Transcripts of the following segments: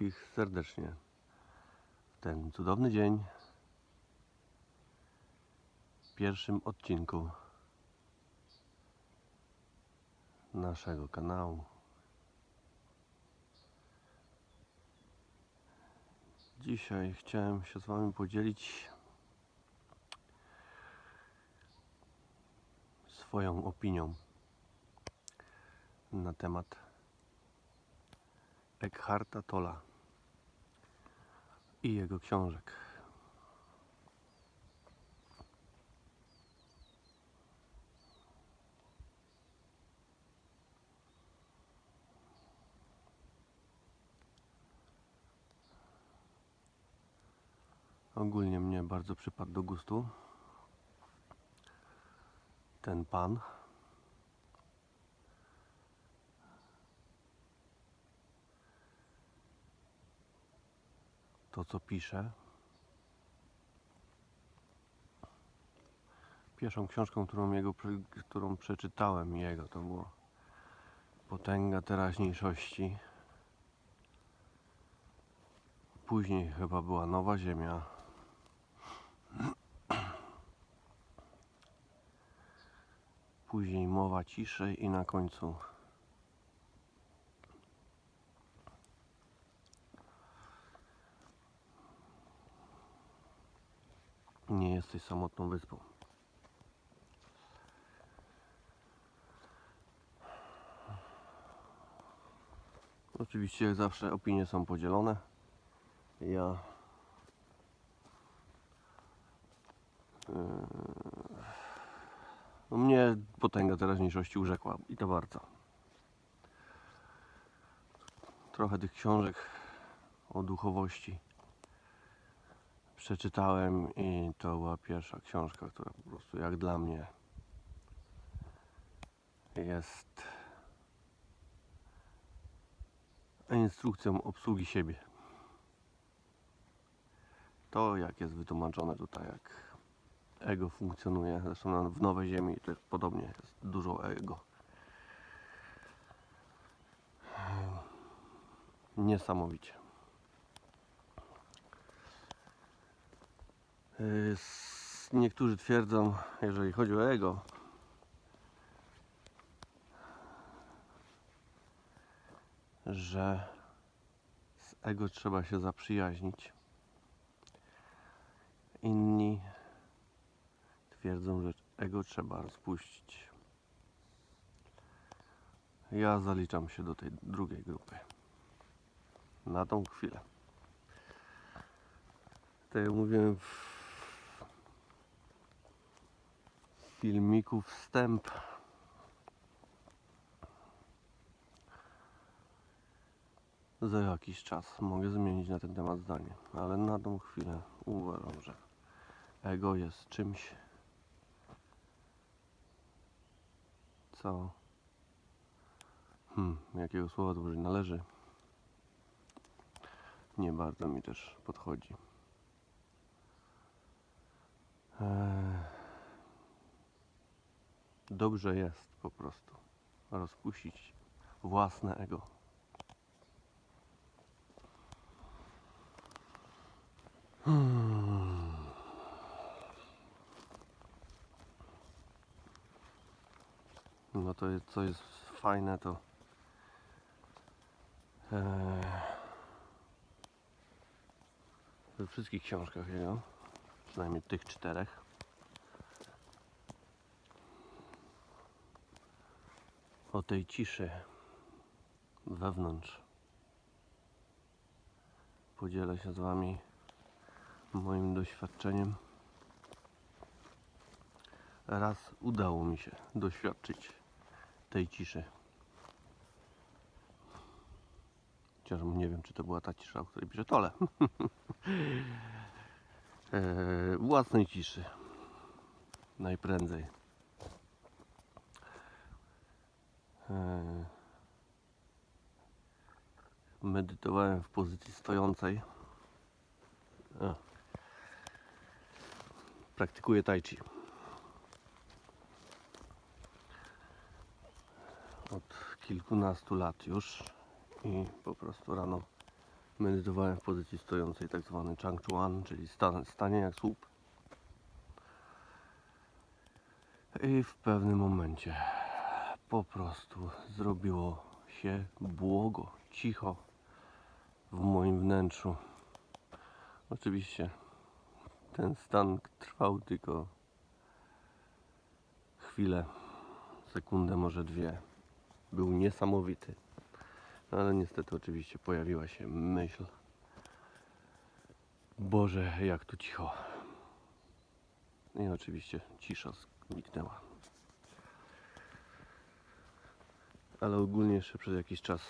wszystkich serdecznie w ten cudowny dzień. W pierwszym odcinku naszego kanału. Dzisiaj chciałem się z Wami podzielić swoją opinią na temat Eckharta Tolla i jego książek. Ogólnie mnie bardzo przypadł do gustu ten pan. To co pisze. Pierwszą książką, którą, jego, którą przeczytałem jego, to było Potęga teraźniejszości. Później chyba była Nowa Ziemia. Później mowa ciszej i na końcu nie jesteś samotną wyspą. Oczywiście jak zawsze opinie są podzielone. Ja No mnie potęga teraźniejszości urzekła i to bardzo. Trochę tych książek o duchowości przeczytałem i to była pierwsza książka, która po prostu jak dla mnie jest instrukcją obsługi siebie. To jak jest wytłumaczone tutaj, jak ego funkcjonuje. Zresztą w Nowej Ziemi jest podobnie, jest dużo ego. Niesamowicie. Niektórzy twierdzą, jeżeli chodzi o ego, że z ego trzeba się zaprzyjaźnić. Inni twierdzą, że ego trzeba rozpuścić. Ja zaliczam się do tej drugiej grupy. Na tą chwilę. Tak jak mówiłem w filmiku wstęp. Za jakiś czas mogę zmienić na ten temat zdanie, ale na tą chwilę uważam, że ego jest czymś, co hmm, jakiego słowa użyć należy nie bardzo mi też podchodzi Eee, dobrze jest po prostu rozpuścić własne ego Hmm. No to co jest fajne, to eee, we wszystkich książkach jego, przynajmniej tych czterech, o tej ciszy wewnątrz podzielę się z Wami moim doświadczeniem. Raz udało mi się doświadczyć tej ciszy. Chociaż nie wiem, czy to była ta cisza, o której pisze Tole. eee, własnej ciszy. Najprędzej. Eee, medytowałem w pozycji stojącej. O. Praktykuję tai chi. Od kilkunastu lat już i po prostu rano Medytowałem w pozycji stojącej, tak zwany Chang Chuan, czyli stan, stanie jak słup. I w pewnym momencie po prostu zrobiło się błogo, cicho w moim wnętrzu. Oczywiście ten stan trwał tylko chwilę, sekundę, może dwie. Był niesamowity. No ale niestety oczywiście pojawiła się myśl. Boże, jak tu cicho. I oczywiście cisza zniknęła. Ale ogólnie jeszcze przez jakiś czas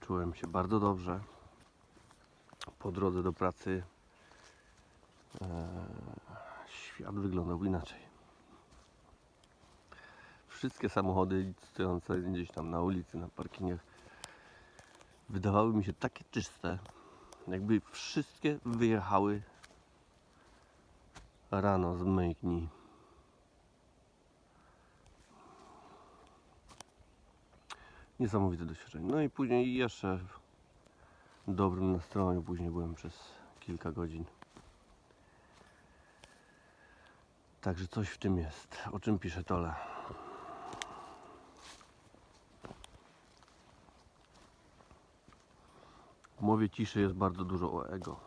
czułem się bardzo dobrze. Po drodze do pracy e, świat wyglądał inaczej. Wszystkie samochody stojące gdzieś tam na ulicy, na parkingach wydawały mi się takie czyste, jakby wszystkie wyjechały rano z myjni. Niesamowite doświadczenie. No i później jeszcze w dobrym nastroju, później byłem przez kilka godzin. Także coś w tym jest. O czym pisze Tole? W mowie ciszy jest bardzo dużo o ego.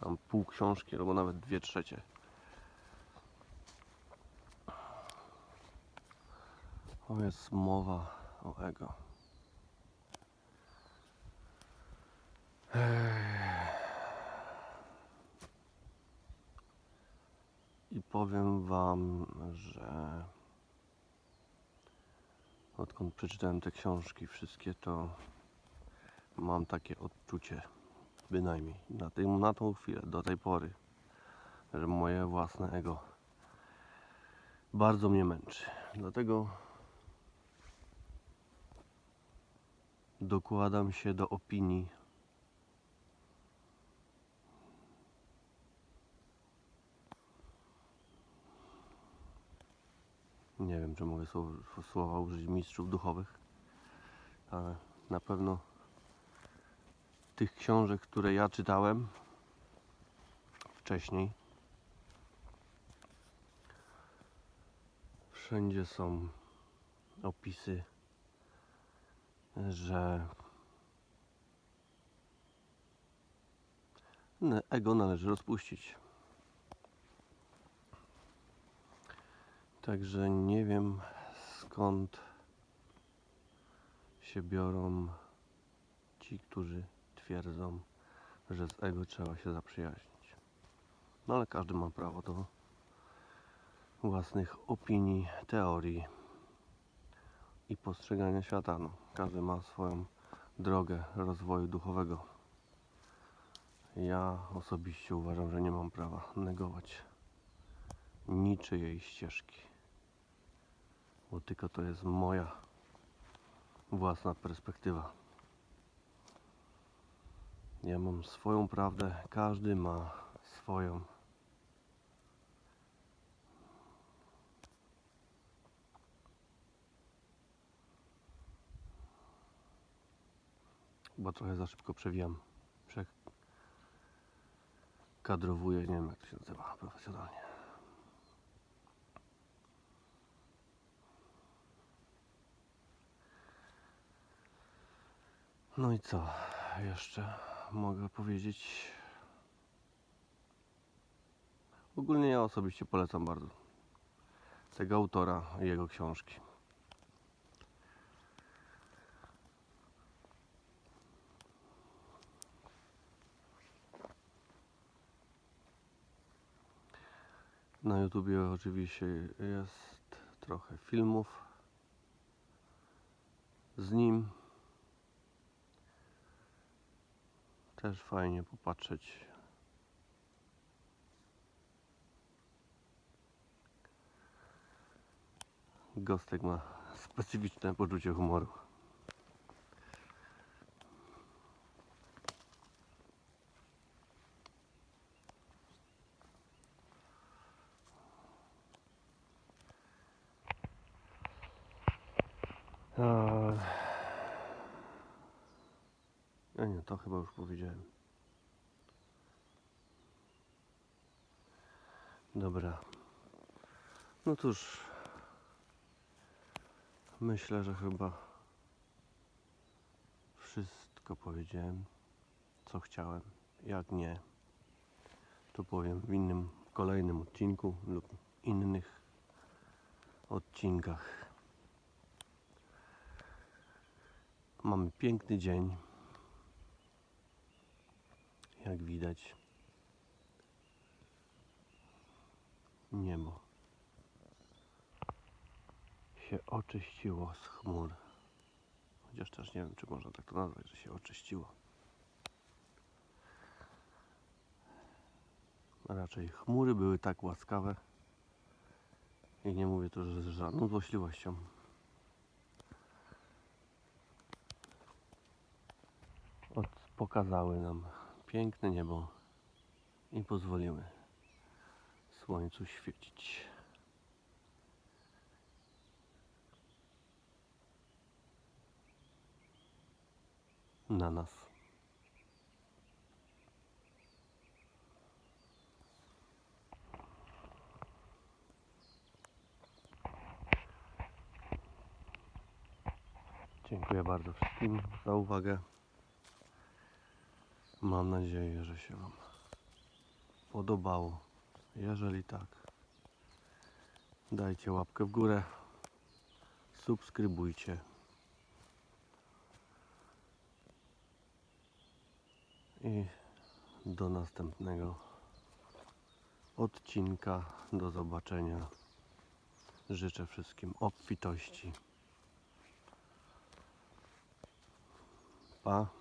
Tam pół książki, albo nawet dwie trzecie. To jest mowa o ego. I powiem Wam, że odkąd przeczytałem te książki, wszystkie, to mam takie odczucie, bynajmniej na, tej, na tą chwilę, do tej pory, że moje własne ego bardzo mnie męczy. Dlatego dokładam się do opinii Nie wiem, czy mogę słowa, użyć mistrzów duchowych, ale na pewno tych książek, które ja czytałem wcześniej, wszędzie są opisy, że ego należy rozpuścić. Także nie wiem skąd się biorą ci, którzy twierdzą, że z ego trzeba się zaprzyjaźnić. No ale każdy ma prawo do własnych opinii, teorii i postrzegania świata. No, każdy ma swoją drogę rozwoju duchowego. Ja osobiście uważam, że nie mam prawa negować niczyjej ścieżki bo tylko to jest moja własna perspektywa. Ja mam swoją prawdę, każdy ma swoją. Chyba trochę za szybko przewijam. Przekadrowuję, nie wiem jak to się nazywa profesjonalnie. No i co jeszcze mogę powiedzieć? Ogólnie ja osobiście polecam bardzo tego autora i jego książki. Na YouTubie oczywiście jest trochę filmów z nim. Też fajnie popatrzeć. Gostek ma specyficzne poczucie humoru. Eee, A nie, to chyba już powiedziałem. Dobra. No cóż. Myślę, że chyba wszystko powiedziałem, co chciałem. Jak nie, to powiem w innym, kolejnym odcinku lub innych odcinkach. Mamy piękny dzień. Jak widać, niebo się oczyściło z chmur. Chociaż też nie wiem, czy można tak to nazwać, że się oczyściło. Raczej chmury były tak łaskawe i nie mówię to że z żadną złośliwością. Od, pokazały nam piękne niebo i pozwoliły słońcu świecić. Na nas. Dziękuję bardzo wszystkim za uwagę. Mam nadzieję, że się Wam podobało. Jeżeli tak, dajcie łapkę w górę, subskrybujcie. I do następnego odcinka. Do zobaczenia. Życzę wszystkim obfitości. Pa.